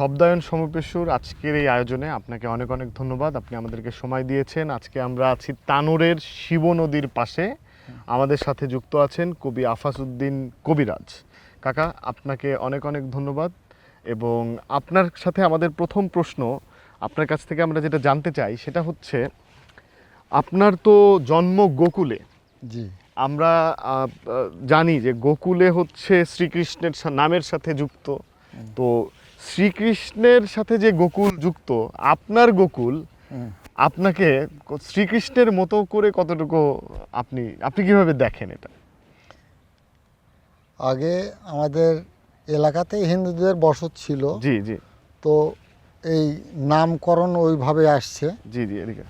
শব্দায়ন সমপেশুর আজকের এই আয়োজনে আপনাকে অনেক অনেক ধন্যবাদ। আপনি আমাদেরকে সময় দিয়েছেন। আজকে আমরা আছি তানোরের শিব নদীর পাশে। আমাদের সাথে যুক্ত আছেন কবি আফাসউদ্দিন কবিরাজ। কাকা আপনাকে অনেক অনেক ধন্যবাদ এবং আপনার সাথে আমাদের প্রথম প্রশ্ন আপনার কাছ থেকে আমরা যেটা জানতে চাই সেটা হচ্ছে আপনার তো জন্ম গোকুলে। জি। আমরা জানি যে গোকুলে হচ্ছে শ্রীকৃষ্ণের নামের সাথে যুক্ত। তো শ্রীকৃষ্ণের সাথে যে গোকুল যুক্ত আপনার গোকুল আপনাকে শ্রীকৃষ্ণের মতো করে কতটুকু আপনি আপনি কীভাবে দেখেন এটা? আগে আমাদের এলাকাতে হিন্দুদের বসত ছিল। জি জি। তো এই নামকরণ ওইভাবে আসছে। জি জি এদিকে।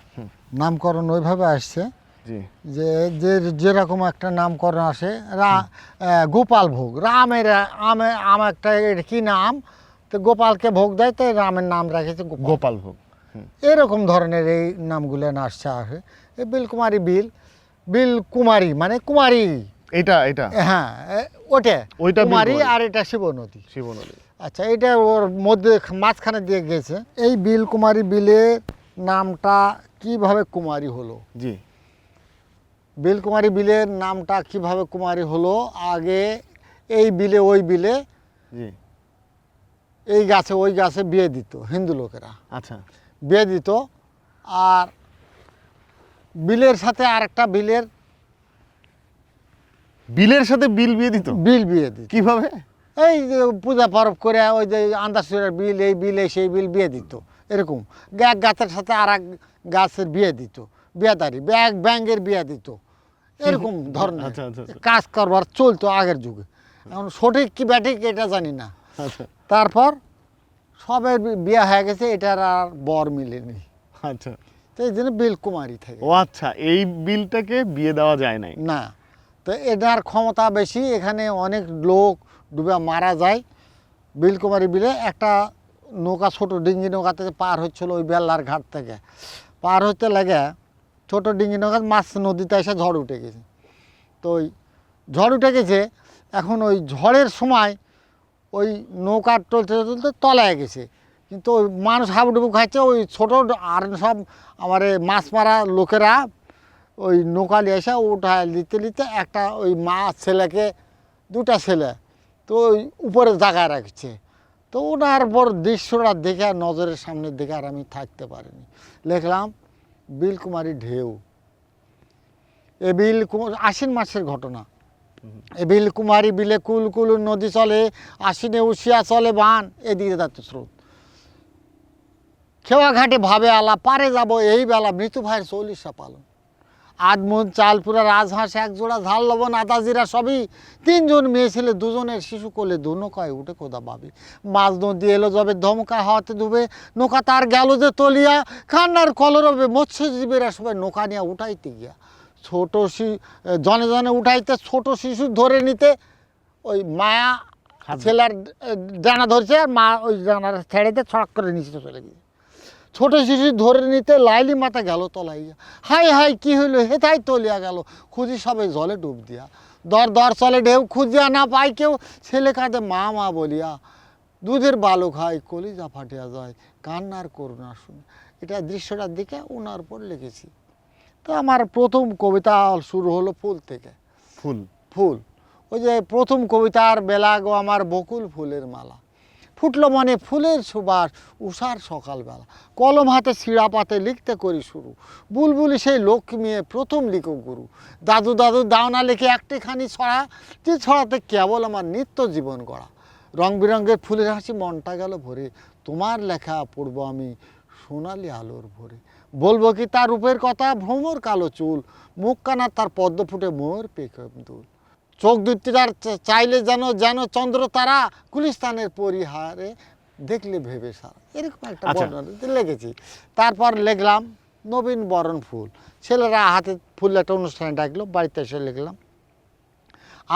নামকরণ ওইভাবে আসছে। জি। যে যে যেরকম একটা নামকরণ আসে রা গোপাল ভোগ রামের আমে আম একটা কি নাম? তো গোপালকে ভোগ দেয় তো রামের নাম রেখেছে গোপাল। ভোগ। এরকম ধরনের এই নামগুলো আসছে আসে এই বিল বিল বিল কুমারী মানে কুমারী। এটা এটা? হ্যাঁ ওটা ওইটা। কুমারী। আর এটা শিব নদী। শিব নদী। আচ্ছা এটা ওর মধ্যে মাঝখানে দিয়ে গেছে। এই বিল কুমারী বিলের নামটা কীভাবে কুমারী হলো? জি। বিল কুমারী বিলের নামটা কীভাবে কুমারী হলো? আগে এই বিলে ওই বিলে জি। এই গাছে ওই গাছে বিয়ে দিত হিন্দু লোকেরা। আচ্ছা। বিয়ে দিত আর বিলের সাথে আরেকটা বিলের বিলের সাথে বিল বিয়ে দিত? বিল বিয়ে দিত। কীভাবে? এই যে পূজা পরব করে ওই যে আন্দাসুরের বিল এই বিল এই সেই বিল বিয়ে দিত। এরকম। এক গাছের সাথে আর এক গাছের বিয়ে দিত। বিয়েদারি ব্যাগ ব্যাঙ্গের বিয়ে দিত। এরকম ধরনের আচ্ছা, আচ্ছা, আচ্ছা। কাজ করবার চলতো আগের যুগে। এখন সঠিক কি ব্যাঠিক এটা জানি না। আচ্ছা। তারপর সবের বি- বিয়ে হয়ে গেছে এটার আর বর মিলেনি। আচ্ছা। তো এই জন্য বিল কুমারী থাকে। ও আচ্ছা এই বিলটাকে বিয়ে দেওয়া যায় নাই? না। তো এটার ক্ষমতা বেশি এখানে অনেক লোক ডুবে মারা যায়। বিলকুমারী বিলে একটা নৌকা ছোট ডিঙ্গি নৌকাতে পার হচ্ছিল ওই বেল্লার ঘাট থেকে। পার হতে লাগে ছোট ডিঙ্গি নৌকা মাছ নদীতে এসে ঝড় উঠে গেছে। তো ওই ঝড় উঠে গেছে এখন ওই ঝড়ের সময় ওই নৌকা চলতে চলতে তলায় গেছে। কিন্তু ওই মানুষ হাবুডুবু খাচ্ছে, ওই ছোটো আর সব আমার মাছ মারা লোকেরা ওই নৌকা নিয়ে এসে উঠায় নিতে নিতে একটা ওই মা ছেলেকে, দুটা ছেলে তো ওই উপরে জায়গায় রাখছে। তো ওনার পর দৃশ্যটা দেখে নজরের সামনে দেখে আর আমি থাকতে পারিনি। লিখলাম বিলকুমারী ঢেউ। এ বিল আশ্বিন মাসের ঘটনা। বিল কুমারী বিলে কুল কুল নদী চলে, আশ্বিনে উশিয়া চলে বান এদিকে যাচ্ছে স্রোত। খেওয়া ঘাটে ভাবে আলা, পারে যাব এই বেলা মৃত্যু ভাইয়ের চল্লিশা পালন। আদমুন, চালপুরা, রাজহাঁস এক জোড়া ঝাল লবণ আদা জিরা সবই তিনজন মেয়ে ছেলে, দুজনের শিশু কোলে দু নৌকায় উঠে কোদা পাবি মাছ নদী এলো যাবে ধমকা হাওয়াতে ডুবে নৌকা তার গেল যে তলিয়া, কান্নার কলরবে মৎস্যজীবীরা সবাই নৌকা নিয়ে উঠাইতে গিয়া। ছোট শি জনে জনে উঠাইতে ছোট শিশু ধরে নিতে ওই মায়া ছেলের ডানা ধরছে আর মা ওই ডানার ছেড়েতে ছড়াক করে নিচে চলে গিয়েছে ছোট শিশু ধরে নিতে লাইলি মাথা গেল তলাইয়া হাই হাই কি হইল? হেথাই তলিয়া গেল। খুঁজি সবে জলে ডুব দিয়া। দর দর চলে ঢেউ খুঁজিয়া না পাই কেউ। ছেলে কাঁদে মা মা বলিয়া দুধের বালক হয় কলিজা ফাটিয়া যায়। কান্নার করুণা শুনে। এটা দৃশ্যটার দিকে ওনার উপর লিখেছি তো আমার প্রথম কবিতা শুরু হলো ফুল থেকে। ফুল? ফুল। ওই যে প্রথম কবিতার বেলা গো আমার বকুল ফুলের মালা। ফুটলো মনে ফুলের সুবাস উষার সকালবেলা। কলম হাতে শিরা পাতে লিখতে করি শুরু। বুলবুলি সেই লক্ষ্মী প্রথম লিখো গুরু। দাদু দাদু দাওনা লিখে একটিখানি ছড়া যে ছড়াতে কেবল আমার নিত্য জীবন গড়া। রং বেরঙের ফুলের হাসি মনটা গেল ভরে তোমার লেখা পড়ব আমি সোনালি আলোর ভরে। বলব কি তার রূপের কথা ভ্রমর কালো চুল মুখ কানা তার পদ্ম ফুটে মোর পেখম দুল। চোখ দুটিটার চা- চাইলে যেন যেন চন্দ্র তারা কুলিস্তানের পরিহারে দেখলে ভেবে সারা। এরকম একটা আচ্ছা। বর্ণনা লেগেছি। তারপর লেখলাম নবীন বরণ ফুল। ছেলেরা হাতে ফুল একটা অনুষ্ঠানে ডাকলো বাড়িতে এসে লিখলাম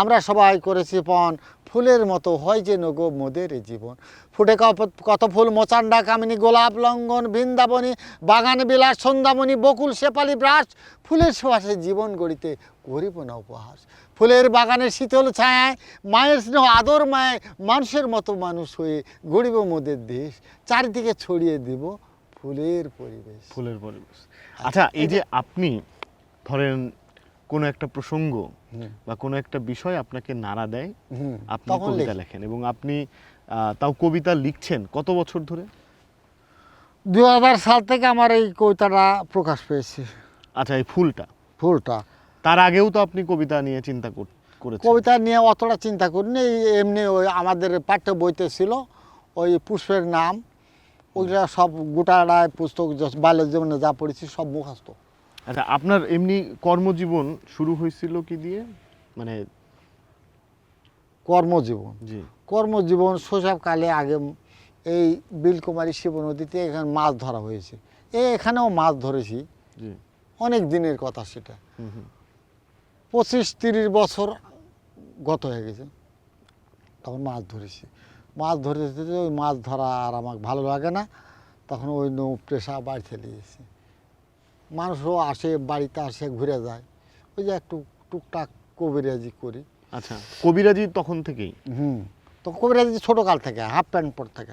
আমরা সবাই করেছি পণ ফুলের মতো হয় যে নগো মোদের জীবন। ফুটে কত ফুল মোচান্ডা কামিনী গোলাপ লঙ্ঘন বৃন্দাবনী বাগান বিলাস সন্ধ্যামণি বকুল শেপালি ব্রাস ফুলের সুবাসে জীবন গড়িতে করিব না উপহাস। ফুলের বাগানের শীতল ছায়ায় মায়ের স্নেহ আদর মায় মানুষের মতো মানুষ হয়ে গড়িব মোদের দেশ। চারিদিকে ছড়িয়ে দিব ফুলের পরিবেশ। ফুলের পরিবেশ। আচ্ছা এই যে আপনি ধরেন কোনো একটা প্রসঙ্গ। বা কোনো একটা বিষয় আপনাকে নাড়া দেয় আপনি কবিতা লেখেন। এবং আপনি তাও কবিতা লিখছেন কত বছর ধরে? দু হাজার সাল থেকে আমার এই কবিতাটা প্রকাশ পেয়েছে। আচ্ছা এই ফুলটা? ফুলটা। তার আগেও তো আপনি কবিতা নিয়ে চিন্তা কর- করেছেন। কবিতা নিয়ে অতটা চিন্তা করিনি এমনি ওই আমাদের পাঠ্য বইতে ছিল ওই পুষ্পের নাম ওইটা সব গোটাটায় পুস্তক যা- বাল্য জীবনে যা পড়েছি সব মুখস্থ। আচ্ছা আপনার এমনি কর্মজীবন শুরু হয়েছিল কি দিয়ে? মানে কর্মজীবন। জি। কর্মজীবন শৈশবকালে আগে এই বিলকুমারী শিব নদীতে এখানে মাছ ধরা হয়েছে। এ এখানেও মাছ ধরেছি। অনেক দিনের কথা সেটা। হুম হুম। পঁচিশ তিরিশ বছর গত হয়ে গেছে। তখন মাছ ধরেছি। মাছ ধরে ওই মাছ ধরা আর আমার ভালো লাগে না। তখন ওই নৌ পেশা বাড়ি চলে গেছি মানুষও আসে বাড়িতে আসে ঘুরে যায়। ওই যে একটু টুকটাক কবিরাজি করি। আচ্ছা কবিরাজি তখন থেকেই? হুম। তো কবিরাজি ছোটোকাল থেকে হাফ প্যান্ট পর থেকে।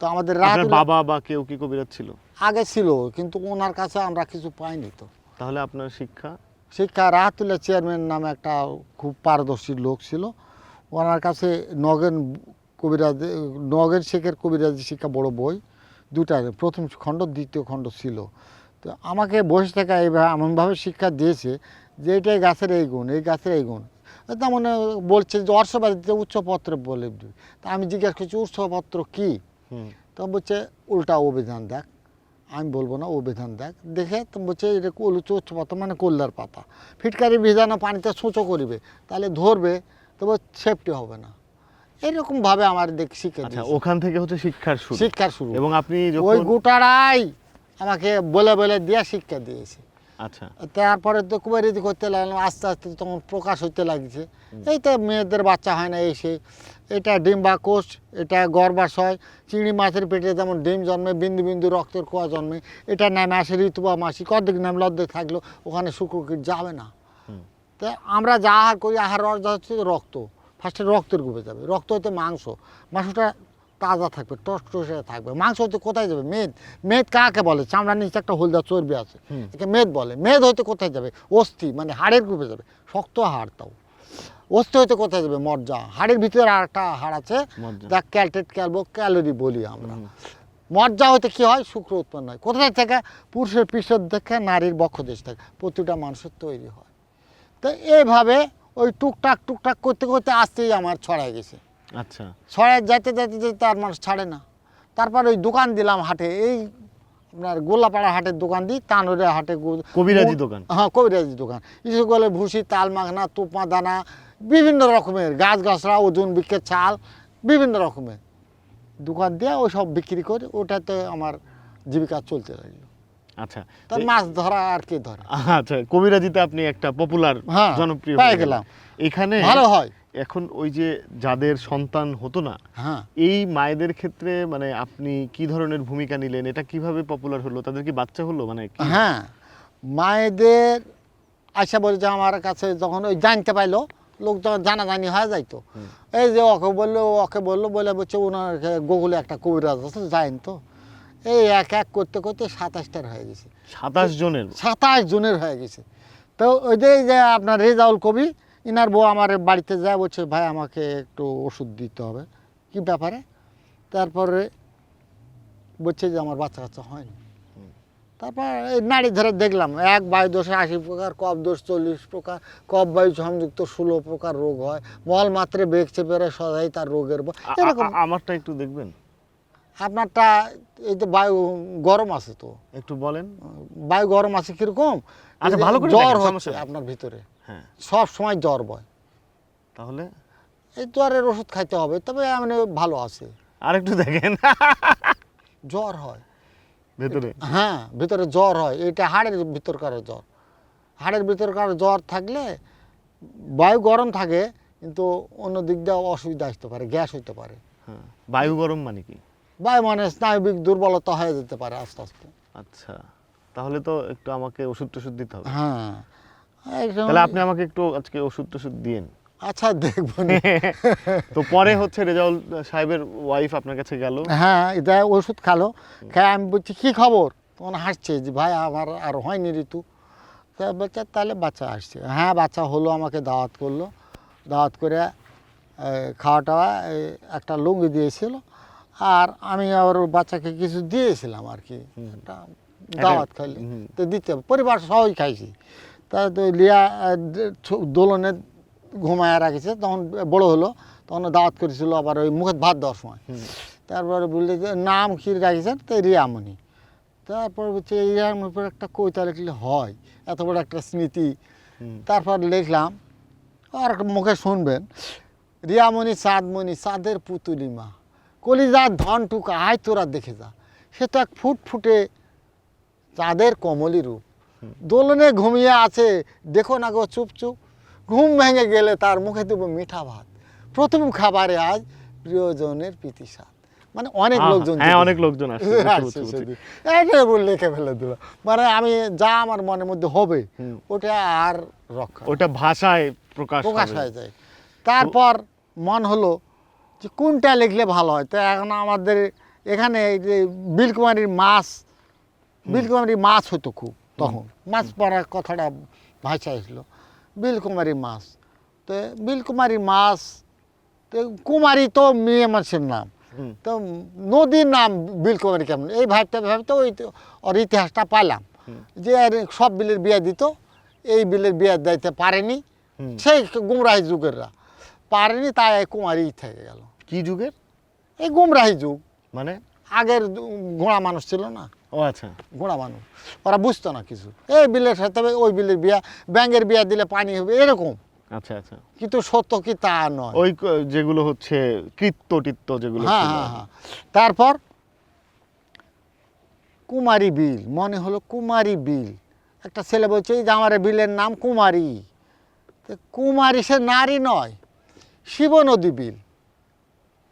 তো আমাদের রাত আপনার বাবা বা কেউ কি কবিরাজ ছিল? আগে ছিল কিন্তু ওনার কাছে আমরা কিছু পাইনি তো। তাহলে আপনার শিক্ষা? শিক্ষা রাহাতুল্লাহ চেয়ারম্যান নামে একটা খুব পারদর্শী লোক ছিল। ওনার কাছে নগেন কবিরাজ নগেন শেখের কবিরাজি শিক্ষা বড় বই। দুটা প্রথম খণ্ড দ্বিতীয় খণ্ড ছিল। তো আমাকে বসে থাকা এইভাবে এমনভাবে শিক্ষা দিয়েছে যে এটাই গাছের এই গুণ এই গাছের এই গুণ। তার মানে বলছে যে অর্শবাদীতে উচ্চপত্র বলে তা আমি জিজ্ঞাসা করছি উচ্চপত্র কী? তখন বলছে উল্টা অভিধান দেখ। আমি বলব না অভিধান দেখ। দেখে তো বলছে এটা কলুচ উচ্চ পাতা মানে কল্যার পাতা। ফিটকারি ভিজানো পানিতে সূচো করিবে তাহলে ধরবে তবে সেফটি হবে না। এরকমভাবে আমার দেখ শিখে আচ্ছা ওখান থেকে হচ্ছে শিক্ষার শুরু। শিক্ষার শুরু। এবং আপনি ওই গোটারাই আমাকে বলে বলে দিয়া শিক্ষা দিয়েছে। আচ্ছা। তারপরে তো কুমারিদি করতে লাগলাম আস্তে আস্তে তখন প্রকাশ হতে লাগছে। এই তো মেয়েদের বাচ্চা হয় না এই সেই এটা ডিম্বা কোষ এটা গর্ভাশয় চিংড়ি মাছের পেটে যেমন ডিম জন্মে বিন্দু বিন্দু রক্তের কোয়া জন্মে এটা নামে আসে ঋতু বা মাসি কদিক নাম লদ্দে থাকল ওখানে শুক্রকীট যাবে না। তা আমরা যা আহার করি আহার অর্ধ হচ্ছে রক্ত। ফার্স্টে রক্তের গ্রুপে যাবে। রক্ত হতে মাংস। মাংসটা তাজা থাকবে টসটসে থাকবে। মাংস হতে কোথায় যাবে? মেদ। মেদ কাকে বলে? চামড়ার নিচে একটা হলদা চর্বি আছে। একে মেদ বলে। মেদ হইতে কোথায় যাবে? অস্থি মানে হাড়ের গ্রুপে যাবে। শক্ত হাড় তাও। অস্থি হইতে কোথায় যাবে? মজ্জা। হাড়ের ভিতরে আর একটা হাড় আছে যা ক্যালটেট ক্যালবো ক্যালোরি বলি আমরা। মজ্জা হতে কি হয়? শুক্র উৎপন্ন হয়। কোথায় থেকে? পুরুষের পৃষ্ঠ থেকে নারীর বক্ষদেশ থেকে। প্রতিটা মানুষের তৈরি হয়। তো এইভাবে ওই টুকটাক টুকটাক করতে করতে আসতেই আমার ছড়ায় গেছে। আচ্ছা। ছড়ায় যেতে যেতে যেতে আর মানুষ ছাড়ে না। তারপর ওই দোকান দিলাম হাটে। এই আপনার গোল্লাপাড়া হাটের দোকান দিই তানোরের হাটে কবিরাজি দোকান। হ্যাঁ কবিরাজি দোকান। ইসুগলে ভুসি তাল মাখনা তোপা দানা বিভিন্ন রকমের গাছ গাছরা ওজন বিক্ষের চাল বিভিন্ন রকমের। দোকান দিয়ে ওই সব বিক্রি করে ওটাতে আমার জীবিকা চলতে লাগল। আচ্ছা। তার মাছ ধরা আর কি ধরে? আচ্ছা কবিরাজিতে আপনি একটা পপুলার হ্যাঁ, জনপ্রিয় হয়ে গেলাম। এখানে ভালো হয়। এখন ওই যে যাদের সন্তান হতো না হ্যাঁ। এই মায়েদের ক্ষেত্রে মানে আপনি কি ধরনের ভূমিকা নিলেন? এটা কীভাবে পপুলার হলো? তাদের কি বাচ্চা হলো? মানে হ্যাঁ মায়েদের আশা বলে যে আমার কাছে যখন ওই জানতে পাইলো লোক যখন জানাজানি হয়ে যাইতো। এই যে ওকে বলল ওকে বলল বলে বলছে ওনার গুগলে একটা কবিরাজ আছে যাইন তো। এই এক এক করতে করতে সাতাশটার হয়ে গেছে। সাতাশ জনের? সাতাশ জনের হয়ে গেছে। তো ওই যে আপনার রেজাউল কবি ইনার বউ আমার বাড়িতে যায় বলছে ভাই আমাকে একটু ওষুধ দিতে হবে। কি ব্যাপারে? তারপরে বলছে যে আমার বাচ্চা কাচ্চা হয়নি। তারপর এই নাড়ি ধরে দেখলাম এক বায়ু দোষে আশি প্রকার কফ দোষ চল্লিশ প্রকার কফ বায়ু সংযুক্ত ষোলো প্রকার রোগ হয়। মল মাত্রে বেগ চেপে সদাই তার রোগের এরকম। আমারটা একটু দেখবেন। আপনারটা এই তো বায়ু গরম আছে তো। একটু বলেন। বায়ু গরম আছে কীরকম? আচ্ছা, ভালো করে জ্বর হচ্ছে আপনার ভিতরে। হ্যাঁ। সব সময় জ্বর বয়। তাহলে? এই জ্বরের ওষুধ খাইতে হবে তবে মানে ভালো আছে। আর একটু দেখেন। জ্বর হয়। ভেতরে? হ্যাঁ ভিতরে জ্বর হয়। এটা হাড়ের ভিতরকার জ্বর। হাড়ের ভিতরকার জ্বর থাকলে বায়ু গরম থাকে কিন্তু অন্য দিক দিয়ে অসুবিধা আসতে পারে গ্যাস হইতে পারে। হ্যাঁ। বায়ু গরম মানে কি? বায়ু মানে স্নায়বিক দুর্বলতা হয়ে যেতে পারে আস্তে আস্তে। আচ্ছা তাহলে তো একটু আমাকে ওষুধ টষুধ দিতে হবে। হ্যাঁ। তাহলে আপনি আমাকে একটু আজকে ওষুধ টষুধ দিয়েন। আচ্ছা দেখব তো পরে হচ্ছে রেজাউল সাহেবের ওয়াইফ আপনার কাছে গেল। হ্যাঁ এটা ওষুধ খালো। খাই আমি বলছি কী খবর? তখন হাসছে যে ভাই আমার আর হয়নি ঋতু। তা বলছে তাহলে বাচ্চা আসছে। হ্যাঁ বাচ্চা হলো আমাকে দাওয়াত করল। দাওয়াত করে খাওয়া টাওয়া একটা লুঙ্গি দিয়েছিল। আর আমি আবার ওর বাচ্চাকে কিছু দিয়েছিলাম আর কি। একটা দাওয়াত খাইলে। তো দিতে পরিবার সবাই খাইছি। তা তো লিয়া দোলনে ঘুমায় রাখেছে তখন বড় হলো তখন দাওয়াত করেছিল আবার ওই মুখে ভাত দেওয়ার সময়। তারপরে বললে যে নাম কি রাখেছেন তো রিয়ামণি তারপর বলছে এই রিয়ামণির উপর একটা কবিতা লিখলে হয়। এত বড় একটা স্মৃতি। তারপর লিখলাম আর একটা মুখে শুনবেন রিয়ামণি চাঁদমণি চাঁদের পুতুলি মা। কলিজার ধনটুকু আয় তোরা দেখে যা। সে তো এক ফুট ফুটে চাঁদের কমলি রূপ। দোলনে ঘুমিয়ে আছে দেখো না গো চুপ চুপ। ঘুম ভেঙে গেলে তার মুখে দেবো মিঠা ভাত। প্রথম খাবারে আজ প্রিয়জনের প্রীতি স্বাদ মানে অনেক লোকজন হ্যাঁ অনেক লোকজন বলে লিখে ফেলে দিল। মানে আমি যা আমার মনের মধ্যে হবে ওটা আর রক্ষা ওটা ভাষায় প্রকাশ প্রকাশ হয়ে যায়। তারপর মন হলো যে কোনটা লিখলে ভালো হয়? তো এখন আমাদের এখানে এই যে বিলকুমারীর মাছ বিলকুমারীর মাছ হতো খুব তখন। মাছ পড়ার কথাটা ভাষায় এসলো বিলকুমারী মাছ। তো বিলকুমারী মাছ তো কুমারী তো মেয়ে মাছের নাম। তো নদীর নাম বিলকুমারী কেমন? এই ভাবতে ভাবতে ওই তো ওর ইতিহাসটা পাইলাম। যে সব বিলের বিয়ে দিত এই বিলের বিয়ে দিতে পারেনি। সেই গুমরাহি যুগেররা। পারেনি তাই এই কুমারী থেকে গেল। কি যুগের? এই গুমরাহি যুগ। মানে? আগের ঘোড়া মানুষ ছিল না। ও আচ্ছা। ঘোড়া মানুষ। ওরা বুঝতো না কিছু। এই বিলের সাথে ওই বিলের বিয়া ব্যাঙের বিয়া দিলে পানি হবে এরকম। আচ্ছা আচ্ছা। কিন্তু সত্য কি তা নয়। ওই যেগুলো হচ্ছে কৃত্য টিত্ত যেগুলো হ্যাঁ হ্যাঁ হ্যাঁ। তারপর কুমারী বিল মনে হলো কুমারী বিল। একটা ছেলে বলছে এই যে আমার বিলের নাম কুমারী। তো কুমারী সে নারী নয়। শিব নদী বিল।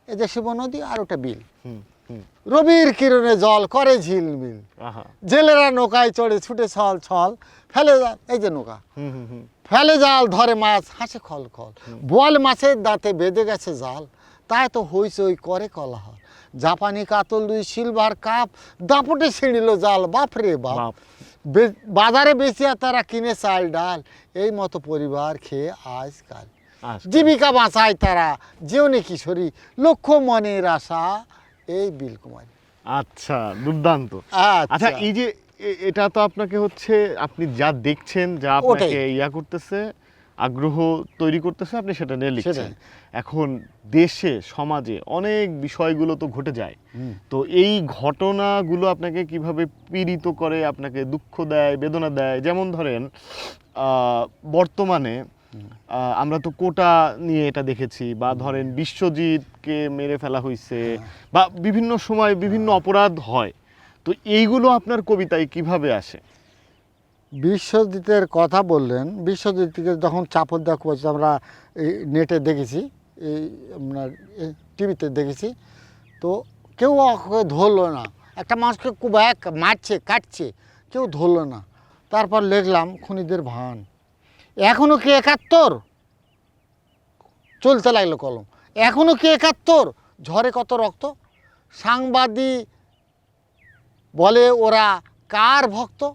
এই যে শিব নদী আর ওটা বিল। হুম, হুম, রবির কিরণে জল করে ঝিলমিল জেলেরা নৌকায় চড়ে ছুটে ছল ছল। ফেলে জাল এই যে নৌকা। হুম হুম হুম। ফেলে জাল ধরে মাছ হাসে খল খল। বোয়াল মাছের দাঁতে বেঁধে গেছে জাল। তাই তো হইচই করে কলাহল জাপানি কাতল দুই সিলভার কাপ দাপটে ছিঁড়িল জাল। বাপরে বাপ। বাজারে বেচিয়া তারা কিনে চাল ডাল। এই মতো পরিবার খেয়ে আজকাল। জীবিকা বাঁচায় তারা জীবনে কিশোরী লক্ষ্য মনের আশা এই বিলকুমারী। আচ্ছা দুর্দান্ত। আচ্ছা। আচ্ছা এই যে এটা তো আপনাকে হচ্ছে আপনি যা দেখছেন যা আপনাকে ইয়া করতেছে আগ্রহ তৈরি করতেছে আপনি সেটা নিয়ে লিখছেন। এখন দেশে সমাজে অনেক বিষয়গুলো তো ঘটে যায়। তো এই ঘটনাগুলো আপনাকে কীভাবে পীড়িত করে আপনাকে দুঃখ দেয় বেদনা দেয়? যেমন ধরেন বর্তমানে আমরা তো কোটা নিয়ে এটা দেখেছি বা ধরেন বিশ্বজিৎকে মেরে ফেলা হয়েছে বা বিভিন্ন সময় বিভিন্ন অপরাধ হয়। তো এইগুলো আপনার কবিতায় কীভাবে আসে? বিশ্বজিতের কথা বললেন বিশ্বজিৎকে যখন চাপর দেওয়া করেছে আমরা এই নেটে দেখেছি এই আপনার টিভিতে দেখেছি। তো কেউ ধরলো না একটা মানুষকে খুব এক মারছে কাটছে কেউ ধরলো না। তারপর লিখলাম খুনিদের ভান। এখনও কি একাত্তর? চলতে লাগল কলম। এখনও কি একাত্তর? ঝরে কত রক্ত? সাংবাদিক বলে ওরা কার ভক্ত?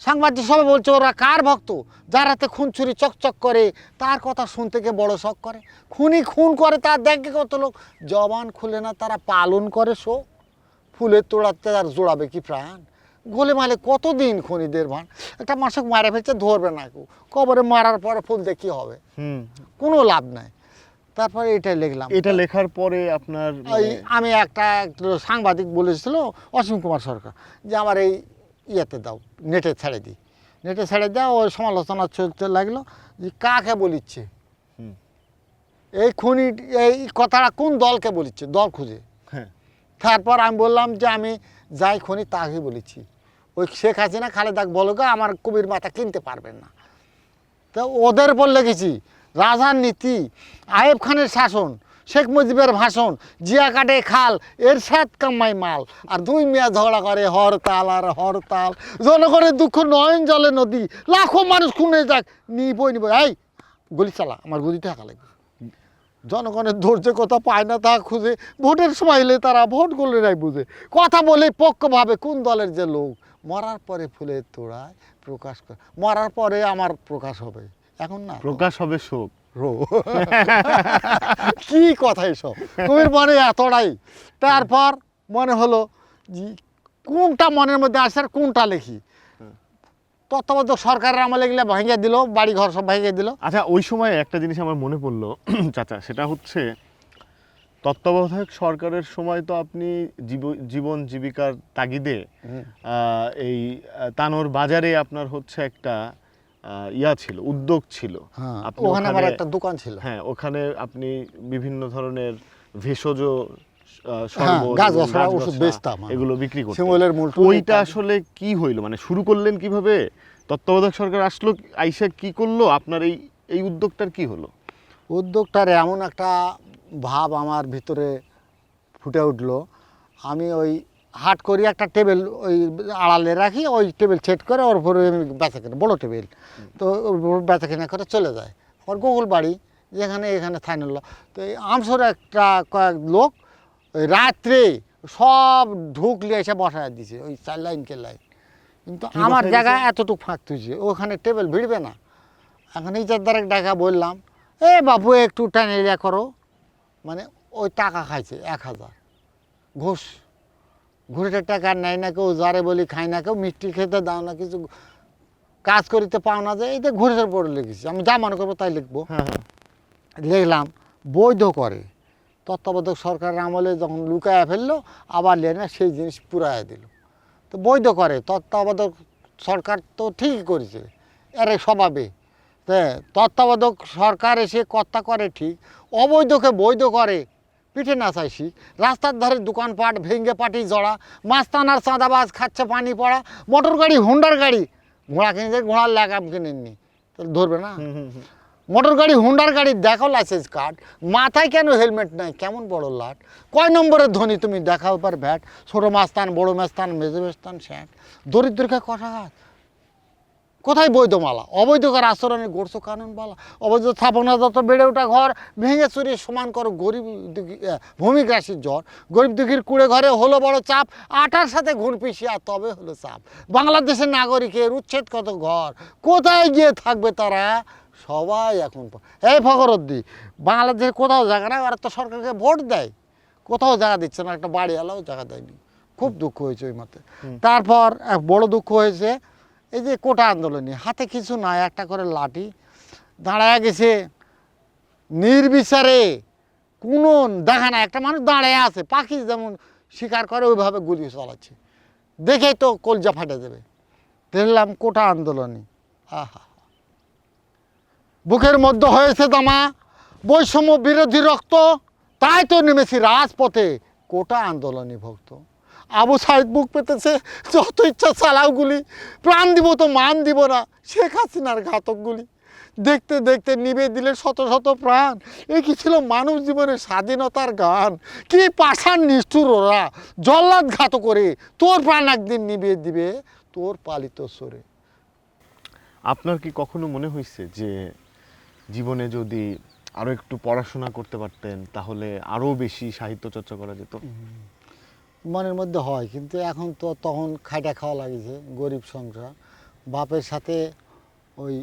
সাংবাদিক সবাই বলছে, ওরা কার ভক্ত? যার হাতে খুন ছুরি চকচক করে, তার কথা শুনতে গিয়ে বড় শখ করে। খুনি খুন করে, তার দেখে কত লোক? জবান খুলে না, তারা পালন করে শোক ফুলের তোড়াতে তার জোড়াবে কি প্রাণ? গোলে মালে কতদিন খুনিদের ভান? একটা মাসক মারা ফেলছে ধরবে না কেউ। কবরে মারার পরে ফুল দিয়ে কী হবে? হুম। কোনো লাভ নাই। তারপরে এটা লিখলাম। এটা লেখার পরে আপনার মানে- আমি একটা সাংবাদিক বলেছিল অসীম কুমার সরকার যে আমার এই ইয়েতে দাও নেটে ছেড়ে দিই নেটে ছেড়ে দাও ওই সমালোচনা চলতে লাগল যে কাকে বলিচ্ছে? এই খুনি এই কথাটা কোন দলকে বলিচ্ছে? দল খুঁজে। হ্যাঁ। তারপর আমি বললাম যে আমি যাই খুনি তাকে বলেছি। ওই শেখ হাসিনা খালেদাক বলো গো আমার কবির মাথা কিনতে পারবেন না। তো ওদের উপর লেগেছি রাজার নীতি আয়েব খানের শাসন, শেখ মুজিবের ভাষণ, জিয়া কাটে খাল, এর সাত কামাই মাল, আর দুই মিয়া ঝগড়া করে হরতাল আর হরতাল। জনগণের দুঃখ নয়ন জলে নদী, লাখো মানুষ খুনে যাক, নিবই নিবই। এই, গুলি চালা, আমার গুলিটা হাঁকা লাগবে। জনগণের ধৈর্য কথা পায় না তা খুঁজে। ভোটের সময় এলে তারা ভোট করলে নাই বুঝে। কথা বলে পক্ষভাবে কোন দলের যে লোক মরার পরে ফুলের তোড়ায় প্রকাশ করে মরার পরে আমার প্রকাশ হবে। এখন না। প্রকাশ হবে শোক। রো। কি কথা এসব? কবির মনে এতটাই তারপর মনে হলো যে কোনটা মনের মধ্যে আসে আর কোনটা লিখি? তত্ত্বাবধায়ক সরকারের আমলে গেলে ভেঙে দিল বাড়ি ঘর সব ভেঙে দিল। আচ্ছা ওই সময় একটা জিনিস আমার মনে পড়ল চাচা সেটা হচ্ছে তত্ত্বাবধায়ক সরকারের সময় তো আপনি জীব- জীবন জীবিকার তাগিদে আহ, এই তানোর বাজারে আপনার হচ্ছে একটা ইয়া ছিল উদ্যোগ ছিল। হ্যাঁ আপনি ওখানে আমার একটা দোকান ছিল। হ্যাঁ ওখানে আপনি বিভিন্ন ধরনের ভেষজ হ্যাঁ। এগুলো বিক্রি মূল ওইটা আসলে কি হইল? মানে শুরু করলেন কীভাবে? তত্ত্বাবধায়ক সরকার আসলো আইসা কি করল? আপনার এই এই উদ্যোগটার কি হলো? উদ্যোগটার এমন একটা ভাব আমার ভিতরে ফুটে উঠল। আমি ওই হাট করি একটা টেবিল ওই আড়ালে রাখি ওই টেবিল সেট করে ওর উপরে আমি বেচা কিনে বড়ো টেবিল। তো ওর বেচা কিনা করে চলে যায়। ওর গোকুল বাড়ি যেখানে এখানে লোক তো এই আমসর একটা কয়েক লোক ওই রাত্রে সব ঢুকলে এসে বসা দিছে ওই চার লাইন কে লাইন। কিন্তু আমার জায়গা এতটুকু ফাঁক তুইছে ওখানে টেবিল ভিড়বে না। এখন এই চার ডাকা বললাম এ বাবু একটু টানিয়া করো। মানে ওই টাকা খাইছে এক হাজার। ঘুষ। ঘুরের টাকা নেয় না কেউ জারে বলি খাই না কেউ মিষ্টি খেতে দাও না কিছু। কাজ করিতে পাও না যে এই যে ঘুরের পড়ে লিখেছি। আমি যা মনে করব তাই লিখব। হ্যাঁ হ্যাঁ। লিখলাম বৈধ করে। তত্ত্বাবধায়ক সরকারের আমলে যখন লুকায় ফেলল, আবার লেনে সেই জিনিস পুরায় দিল। তো বৈধ করে, তত্ত্বাবধায়ক সরকার তো ঠিকই করেছে, এর স্বভাবে। হ্যাঁ তত্ত্বাবধায়ক সরকার এসে কর্তা করে ঠিক, অবৈধকে বৈধ করে, পিঠে না চাইছি রাস্তার ধারে দোকানপাট ভেঙ্গে পাটি জড়া, মাস্তানার চাঁদাবাজ খাচ্ছে পানি পড়া, মোটর গাড়ি, হুন্ডার গাড়ি, ঘোড়া কিনেছে, ঘোড়ার লাগাম কিনেননি। তাহলে ধরবে না। মোটর গাড়ি হুন্ডার গাড়ি দেখো লাইসেন্স কার্ড মাথায় কেন হেলমেট নাই? কেমন বড় লাট? কয় নম্বরের ধনী তুমি? দেখাও পার ভ্যাট। ছোটো মাস্তান বড় মাস্তান মেজো মাস্তান শ্যাট দরিদ্রকে কষাঘাত কোথায় বৈধ মালা অবৈধকার আচরণে গড়ছো কানুন বালা অবৈধ স্থাপনা যত বেড়ে ওঠা ঘর ভেঙে চুরিয়ে সমান করো গরিব আহ, জ্বর। গরিব দুঃখীর কুড়ে ঘরে হলো বড় চাপ আটার সাথে ঘুণ পিছিয়ে তবে হলো চাপ। বাংলাদেশের নাগরিকের উচ্ছেদ কত ঘর? কোথায় গিয়ে থাকবে তারা? সবাই এখন এই ফখরদ্দি বাংলাদেশে কোথাও জায়গা না ওরা তো সরকারকে ভোট দেয়। কোথাও জায়গা দিচ্ছে না একটা বাড়ি এলাও জায়গা দেয়নি। খুব দুঃখ হয়েছে ওই মতে। তারপর এক বড় দুঃখ হয়েছে এই যে কোটা আন্দোলনী হাতে কিছু নাই একটা করে লাঠি। দাঁড়ায় গেছে নির্বিচারে কোনো দেখা না একটা মানুষ দাঁড়ায় আছে পাখি যেমন শিকার করে ওইভাবে গুলি চালাচ্ছে। দেখেই তো কলজা ফাটে দেবে দেখলাম কোটা আন্দোলনী আহা। বুকের মধ্যে হয়েছে দামা বৈষম্য বিরোধী রক্ত, তাই তো নেমেছি রাজপথে, কোটা আন্দোলনী ভক্ত। আবু সাহেব বুক পেতেছে, যত ইচ্ছা চালাও গুলি, প্রাণ দিব তো মান দিব না, শেখ হাসিনার ঘাতকগুলি দেখতে দেখতে নিবে দিলে শত শত প্রাণ, এ কি ছিল মানব জীবনের স্বাধীনতার গান? কি পাষাণ নিষ্ঠুর ওরা, জল্লাদ ঘাত করে, তোর প্রাণ একদিন নিবে দিবে, তোর পালিত সরে আপনার কি কখনো মনে হয়েছে যে জীবনে যদি আরও একটু পড়াশোনা করতে পারতেন তাহলে আরও বেশি সাহিত্য চর্চা করা যেত? মনের মধ্যে হয় কিন্তু এখন তো তখন খাইটা খাওয়া লাগেছে গরিব সংসার। বাপের সাথে ওই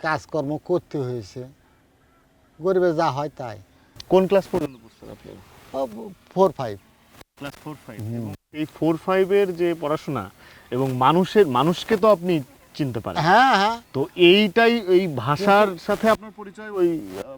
কাজকর্ম করতে হয়েছে। গরিবের যা হয় তাই। কোন ক্লাস পর্যন্ত পড়ছেন আপনি? Four five class four five এই ফোর ফাইভের যে পড়াশোনা এবং মানুষের মানুষকে তো আপনি চিনতে পারে। হ্যাঁ হ্যাঁ। তো এইটাই এই ভাষার সাথে আপনার পরিচয় ওই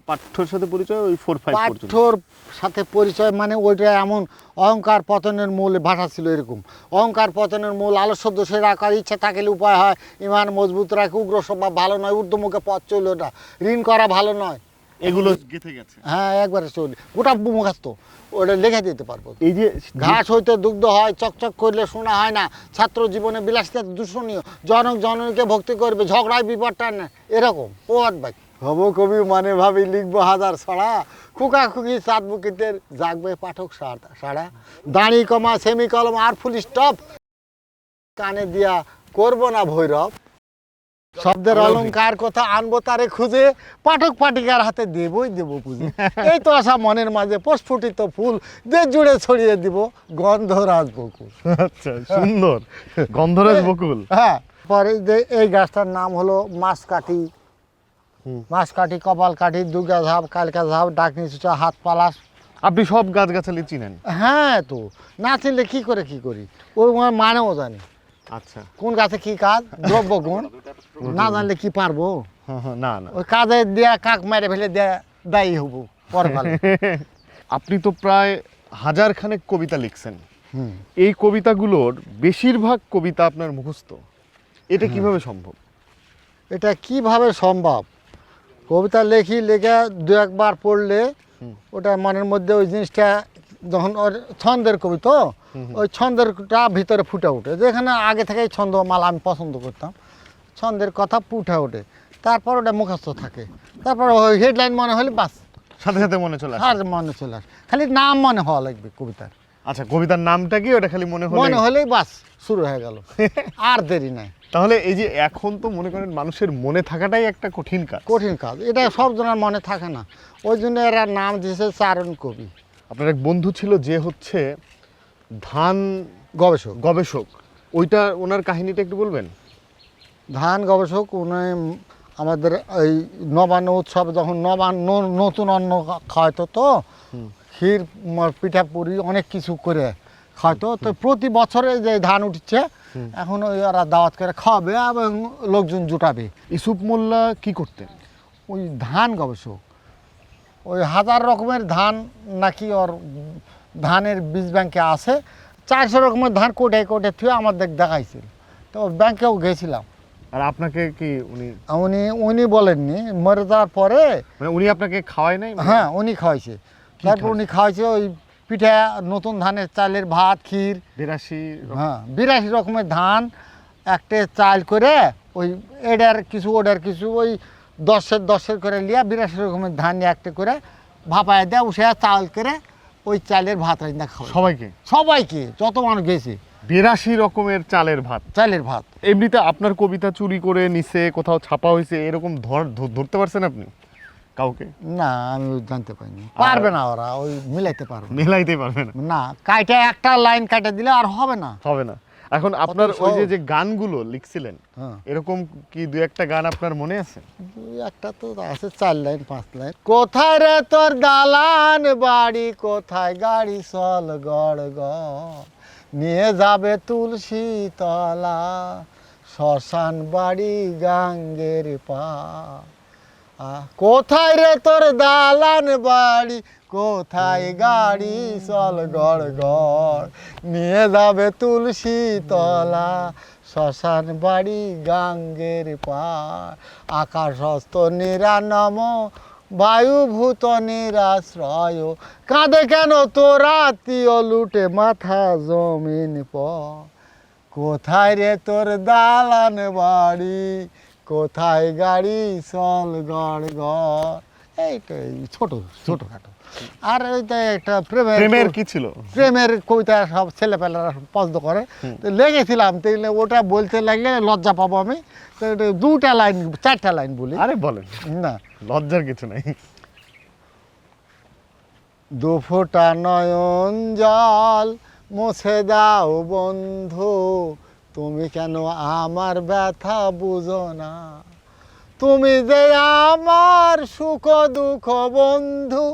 পাঠ্যর সাথে পরিচয় ওই ফোর ফাইভ পাঠ্যর সাথে পরিচয় মানে ওইটা এমন অহংকার পতনের মূল ভাষা ছিল এরকম। অহংকার পতনের মূল আলস্য দোষে রাখার ইচ্ছা থাকলে উপায় হয় ইমান মজবুত রাখে উগ্র স্বভাব ভালো নয় ঊর্ধ্বমুখে পথ চলল না ঋণ করা ভালো নয়। এগুলো গেথে গেছে। হ্যাঁ একবারে চলি গোটা মুখাস্ত ওটা লিখে দিতে পারব। এই যে ঘাস হইতে দুগ্ধ হয় চকচক করলে শোনা হয় না ছাত্র জীবনে বিলাসিতা দূষণীয় জনক জননীকে ভক্তি করবে ঝগড়ায় বিপদটা না এরকম। প্রবাদ বাক্য হব কবি মানে ভাবি লিখব হাজার ছড়া খুকা খুকি চাঁদ বুকিতের জাগবে পাঠক সার- সারা দাঁড়ি কমা সেমি কলম আর ফুল স্টপ। কানে দিয়া করব না ভৈরব। শব্দের অলঙ্কার কথা আনব তারে খুঁজে পাঠক পাঠিকার হাতে দেবই দেবো পুজো। এই তো আশা মনের মাঝে প্রস্ফুটিত ফুল যে জুড়ে ছড়িয়ে দিব গন্ধরাজ বকুল। আচ্ছা সুন্দর। গন্ধরাজ বকুল। হ্যাঁ পরে যে এই গাছটার নাম হলো মাছকাঠি। হুম। মাছকাঠি কপাল কাঠি দুর্গা ঝাপ কালকা ঝাপ ডাকনি চুচা হাত পালাস। আপনি সব গাছগাছালি চিনেন? হ্যাঁ তো না চিনলে কি করে কি করি? মানে মানেও জানি। আচ্ছা। কোন গাছে কি কাজ? দ্রব্য গুণ না জানলে কি পারব? না না। ওই কাজে দেয়া কাক মেরে ফেলে দেয়া দায়ী হব পরকালে আপনি তো প্রায় হাজার খানেক কবিতা লিখছেন। হুম। এই কবিতাগুলোর বেশিরভাগ কবিতা আপনার মুখস্থ। এটা কীভাবে সম্ভব? এটা কীভাবে সম্ভব? কবিতা লেখি লেখে দু একবার পড়লে ওটা মনের মধ্যে ওই জিনিসটা যখন ওর ছন্দের কবি তো ওই ছন্দেরটা ভিতরে ফুটে ওঠে। যেখানে আগে থেকেই ছন্দ মালা আমি পছন্দ করতাম ছন্দের কথা ফুটে ওঠে। তারপর ওটা মুখস্থ থাকে। তারপর ওই হেডলাইন মনে হলে বাস। সাথে সাথে মনে চলে আসে। আর মনে চলে আসে। খালি নাম মনে হওয়া লাগবে কবিতার। আচ্ছা কবিতার নামটা কি? ওটা খালি মনে হলো মনে হলেই বাস শুরু হয়ে গেল। আর দেরি নাই। তাহলে এই যে এখন তো মনে করেন মানুষের মনে থাকাটাই একটা কঠিন কাজ। কঠিন কাজ। এটা সব জনের মনে থাকে না। ওই জন্য এরা নাম দিয়েছে চারণ কবি। আপনার এক বন্ধু ছিল যে হচ্ছে ধান গবেষক গবেষক। ওইটা ওনার কাহিনীটা একটু বলবেন? ধান গবেষক উনি আমাদের এই নবান্ন উৎসব যখন নবান্ন নতুন অন্ন খাওয়াইতো তো ক্ষীর পিঠা পুরি অনেক কিছু করে খাওয়াইতো। তো প্রতি বছরে যে ধান উঠছে এখন ওই ওরা দাওয়াত করে খাওয়াবে এবং লোকজন জুটাবে। ইসুফ মোল্লা কি করতেন? ওই ধান গবেষক। ওই হাজার রকমের ধান নাকি ওর ধানের বীজ ব্যাংকে আছে। চারশো রকমের ধান কোটে কোটে থুয়ে আমাদের দেখাইছিল। তো ব্যাংকেও গেছিলাম। আর আপনাকে কি উনি উনি উনি বলেননি মরে যাওয়ার পরে মানে উনি আপনাকে খাওয়ায় নাই? হ্যাঁ উনি খাওয়াইছে। তারপর উনি খাওয়াইছে ওই পিঠা নতুন ধানের চালের ভাত ক্ষীর। বিরাশি হ্যাঁ বিরাশি রকমের ধান একটা চাল করে ওই এডার কিছু ওডার কিছু ওই দশের দশের করে লিয়া বিরাশি রকমের ধান একটা করে ভাপায় দেয় উঠে চাল করে ওই চালের ভাত রান্না খাওয়া সবাইকে? সবাইকে যত মানুষ গেছে। বিরাশি রকমের চালের ভাত? চালের ভাত। এমনিতে আপনার কবিতা চুরি করে নিছে কোথাও ছাপা হয়েছে এরকম ধর- ধর- ধরতে পারছেন আপনি? কাউকে? না আমি জানতে পারিনি। পারবে না ওরা ওই মিলাইতে পারবে। মেলাইতে পারবে না। না কাইটা একটা লাইন কাটে দিলে আর হবে না। হবে না। এখন আপনার ওই যে যে গানগুলো লিখছিলেন হ্যাঁ। এরকম কি দু একটা গান আপনার মনে আছে? দুই একটা তো আছে চার লাইন পাঁচ লাইন। কোথায় রে তোর দালান বাড়ি? কোথায় গাড়ি চল গড় নিয়ে যাবে তুলসী তলা শ্মশান বাড়ি গাঙ্গের পা। কোথায় রে তোর দালান বাড়ি? কোথায় গাড়ি চল গড় গড়? নিয়ে যাবে তুলসী তলা, শ্মশান বাড়ি গাঙ্গের পার। আকাশ হস্ত নিরানম, বায়ুভূত নিরাশ্রয়। কাঁদে কেন তো তিয় লুটে মাথা জমিন প কোথায় রে তোর দালান বাড়ি? কোথায় গাড়ি চল গড় গড়? এইটাই ছোট, ছোটখাটো। আর ওইটা একটা প্রেমের প্রেমের কি ছিল? প্রেমের কবিতা সব ছেলেপেলেরা পছন্দ করে। তো লেগেছিলাম তাইলে ওটা বলতে লাগলে লজ্জা পাবো আমি। তো দুটা লাইন চারটা লাইন বলি। আরে বলেন। না। লজ্জার কিছু নাই। দুফোটা নয়ন জল মুছে দাও বন্ধু তুমি কেন আমার ব্যথা বুঝো না? তুমি যে আমার সুখ দুঃখ বন্ধু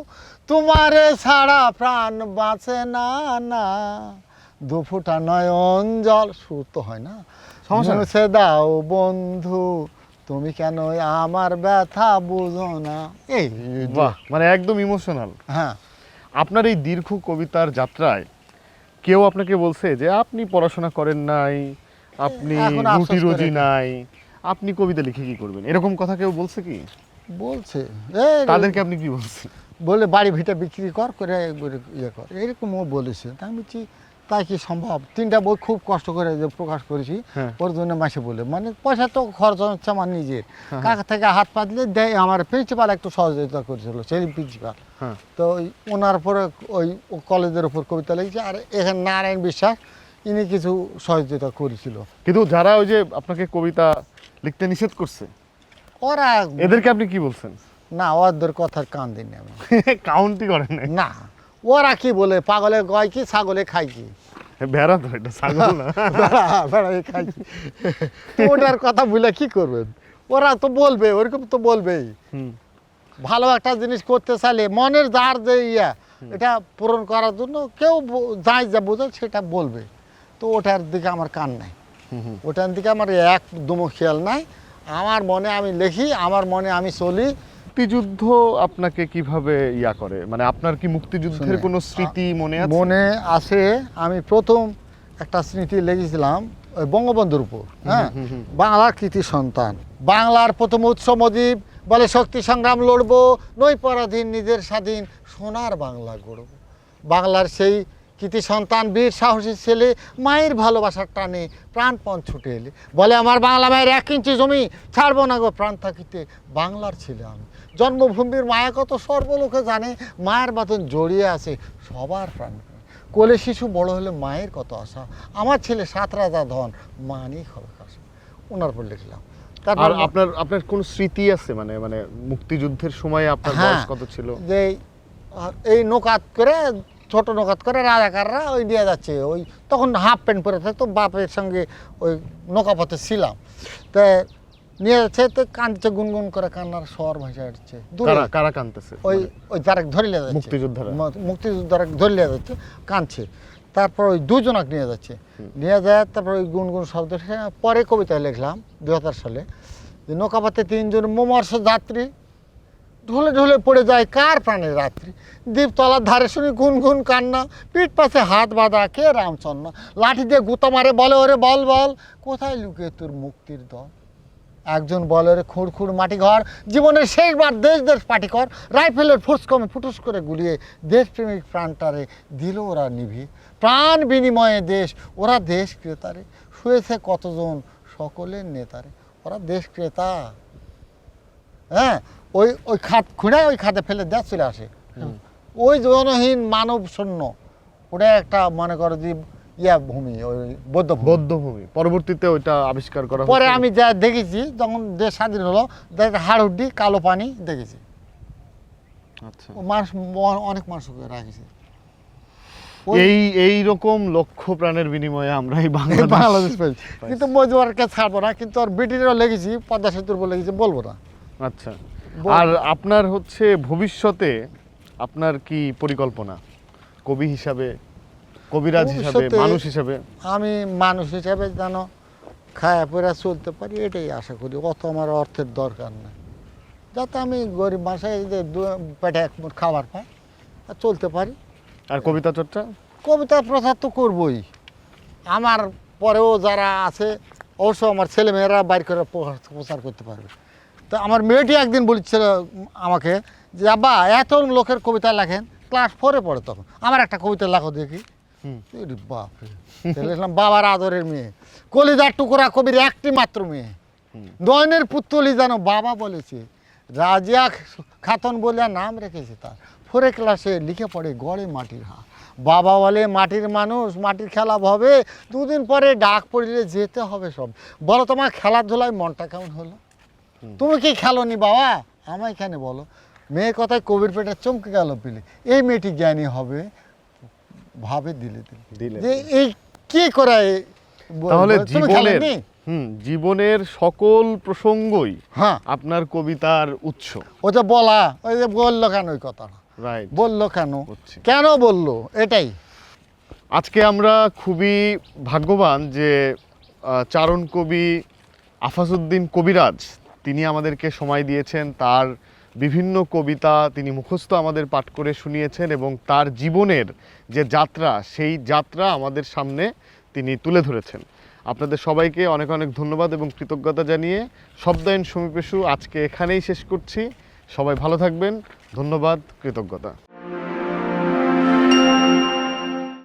তোমারে ছাড়া প্রাণ বাঁচে না না। দুফোটা নয়ন জল সুর তো হয় না। সমস্যা দাও বন্ধু তুমি কেন আমার ব্যথা বুঝো না। এই বাহ মানে একদম ইমোশনাল হ্যাঁ। আপনার এই দীর্ঘ কবিতার যাত্রায় কেউ আপনাকে বলছে যে আপনি পড়াশোনা করেন নাই আপনি রুটি রুজি নাই আপনি কবিতা লিখে কি করবেন? এরকম কথা কেউ বলছে কি? বলছে। তাদেরকে আপনি কি বলছেন? বলে বাড়ি ভিটা বিক্রি কর করে ইয়ে কর। এরকমও বলেছে। আমি বলছি তাই কি সম্ভব? তিনটা বই খুব কষ্ট করে যে প্রকাশ করেছি হ্যাঁ। ওর জন্য মাসে বলে। মানে পয়সা তো খরচ হচ্ছে আমার নিজের। কাকা থেকে হাত পাতলে দেয় আমার প্রিন্সিপাল একটু সহযোগিতা করেছিল সেই প্রিন্সিপাল হ্যাঁ। তো ওনার পরে ওই কলেজের উপর কবিতা লিখেছে আর এখানে নারায়ণ বিশ্বাস ইনি কিছু সহযোগিতা করেছিল। কিন্তু যারা ওই যে আপনাকে কবিতা লিখতে নিষেধ করছে ওরা এদেরকে আপনি কি বলছেন? না ওদের কথার কান দিইনি আমি। কাউন্টই করেন নাই। না ওরা কি বলে পাগলে গয় কি ছাগলে খায় কি? ভেড়া তো এটা ছাগল না। বেড়া খাই তো ওটার কথা বলে কি করবেন? ওরা তো বলবে ওরকম তো বলবেই। ভালো একটা জিনিস করতে চাইলে মনের যার যে ইয়া এটা পূরণ করার জন্য কেউ যাই যা বোঝে সেটা বলবে। তো ওটার দিকে আমার কান নাই। ওটার দিকে আমার একদম খেয়াল নাই। আমার মনে আমি লিখি আমার মনে আমি চলি। মুক্তিযুদ্ধ আপনাকে কীভাবে ইয়া করে? মানে আপনার কি মুক্তিযুদ্ধের কোনো স্মৃতি মনে আছে? মনে আছে আমি প্রথম একটা স্মৃতি লেগেছিলাম ওই বঙ্গবন্ধুর উপর হ্যাঁ। বাংলার কৃতি সন্তান। বাংলার প্রথম উৎস মজিব বলে শক্তি সংগ্রাম লড়বো নই পরাধীন নিজের স্বাধীন সোনার বাংলা গড়ব। বাংলার সেই কৃতি সন্তান বীর সাহসী ছেলে মায়ের ভালোবাসার টানে প্রাণপণ ছুটে এলে। বলে আমার বাংলা মায়ের এক ইঞ্চি জমি ছাড়বো না গো প্রাণ থাকিতে। বাংলার ছেলে আমি। জন্মভূমির মায়া কত সর্বলোকে জানে মায়ের মতন জড়িয়ে আছে সবার প্রাণ। কোলে শিশু বড় হলে মায়ের কত আশা? আমার ছেলে সাত রাজা ধন হবে কাশা ওনার পর লিখলাম। আর তারপর আপনার আপনার কোন স্মৃতি আছে? মানে মানে মুক্তিযুদ্ধের সময় আপনার হ্যাঁ। বয়স কত ছিল? যে এই নৌকাত করে ছোট নৌকাত করে রাজাকাররা ওই নিয়ে যাচ্ছে। ওই তখন হাফ প্যান্ট পরে থাকতো বাপের সঙ্গে ওই নৌকাপথে ছিলাম। তা নিয়ে যাচ্ছে তো কাঁদছে গুনগুন করে কান্নার স্বর ভাসে আসছে। কারা কানতেছে ওই মানে ওই যারা ধরে নিয়ে যাচ্ছে। মুক্তিযোদ্ধারা? মুক্তিযোদ্ধারা ধরে নিয়ে যাচ্ছে কাঁদছে। তারপর ওই দুজনক নিয়ে যাচ্ছে। নিয়ে যায় তারপর ওই গুনগুন শব্দ পরে কবিতা লিখলাম দু হাজার সালে যে নৌকাপাতে তিনজন মোমর্ষ যাত্রী ঢলে ঢলে পড়ে যায় কার প্রাণে রাত্রি? দ্বীপতলার ধারে শুনি গুনগুন কান্না, পিঠ পাশে হাত বাঁধা কে রামচন্দ্র? লাঠি দিয়ে গুঁতো মারে, বলে, ওরে বল বল, কোথায় লুকিয়ে তোর মুক্তির দল? একজন বলে রে খুঁড় মাটি ঘর, জীবনের শেষবার দেশ দেশ পাটি কর। রাইফেলের ফুস কমে ফুটুস করে গুলিয়ে দেশপ্রেমিক প্রাণটারে দিল ওরা নিভি। প্রাণ বিনিময়ে দেশ, ওরা দেশ ক্রেতারে। শুয়েছে কতজন সকলের নেতারে। ওরা দেশ ক্রেতা। হ্যাঁ ওই ওই খাত খুঁড়ে ওই খাতে ফেলে দেশ চলে আসে। ওই জনহীন মানব শূন্য ওটা একটা মনে করো যে ইয়া ভূমি ওই বৌদ্ধ বৌদ্ধ ভূমি। পরবর্তীতে ওইটা আবিষ্কার করা পরে আমি যা দেখেছি যখন দেশ স্বাধীন হলো দেখ হাড়ুড্ডি কালো পানি দেখেছি। আচ্ছা। মানুষ অনেক মানুষ রাখেছে। এই এই রকম লক্ষ প্রাণের বিনিময়ে আমরা এই বাংলাদেশ পেয়েছি কিন্তু মজুয়ারকে ছাড়বো না কিন্তু আর ব্রিটিশও লেগেছি পদ্মা সেতুর বলে লেগেছি বলব না। আচ্ছা। আর আপনার হচ্ছে ভবিষ্যতে আপনার কি পরিকল্পনা? কবি হিসাবে কবিরাজ হিসাবে মানুষ হিসাবে? আমি মানুষ হিসাবে যেন খায়া পরে চলতে পারি এটাই আশা করি। অত আমার অর্থের দরকার নেই। যাতে আমি গরিব এই যে দু- পেটে এক মুঠ খাবার পাই আর চলতে পারি। আর কবিতা চর্চা? কবিতা প্রচার তো করবই। আমার পরেও যারা আছে অবশ্য আমার ছেলেমেয়েরা বাইর করে প্রচার করতে পারবে। তো আমার মেয়েটি একদিন বলেছিল আমাকে যে আব্বা এত লোকের কবিতা লেখেন ক্লাস ফোরে পড়ে তখন। আমার একটা কবিতা লেখো দেখি। বাপ। বাবার আদরের মেয়ে। কলিদার টুকরা কবির একটি মাত্র মেয়ে। নয়নের পুত্তলি যেন বাবা বলেছে রাজিয়া খাতন বলে নাম রেখেছে তার। ফোরে ক্লাসে লিখে পড়ে গড়ে মাটির হাত বাবা বলে মাটির মানুষ মাটির খেলা হবে দুদিন পরে ডাক পড়লে যেতে হবে সব। বলো তোমার খেলাধুলায় মনটা কেমন হলো? তুমি কি খেলোনি বাবা? আমায় এখানে বলো। মেয়ে কথায় কবির পেটে চমকে গেল পিলে। এই মেয়েটি জ্ঞানী হবে ভাবে দিলে দিলে যে এই কি করে তাহলে জীবনের হুম জীবনের সকল প্রসঙ্গই হ্যাঁ। আপনার কবিতার উৎস। ও যে বলা ওই যে বলল কেন ওই কথাটা? রাইট বলল কেন? কেন বলল? এটাই। আজকে আমরা খুবই ভাগ্যবান যে চারণ কবি আফাজউদ্দিন কবিরাজ তিনি আমাদেরকে সময় দিয়েছেন, তার বিভিন্ন কবিতা তিনি মুখস্থ আমাদের পাঠ করে শুনিয়েছেন এবং তার জীবনের যে যাত্রা, সেই যাত্রা আমাদের সামনে তিনি তুলে ধরেছেন। আপনাদের সবাইকে অনেক অনেক ধন্যবাদ এবং কৃতজ্ঞতা জানিয়ে শব্দায়ন সমীপেশু আজকে এখানেই শেষ করছি। সবাই ভালো থাকবেন। ধন্যবাদ, কৃতজ্ঞতা।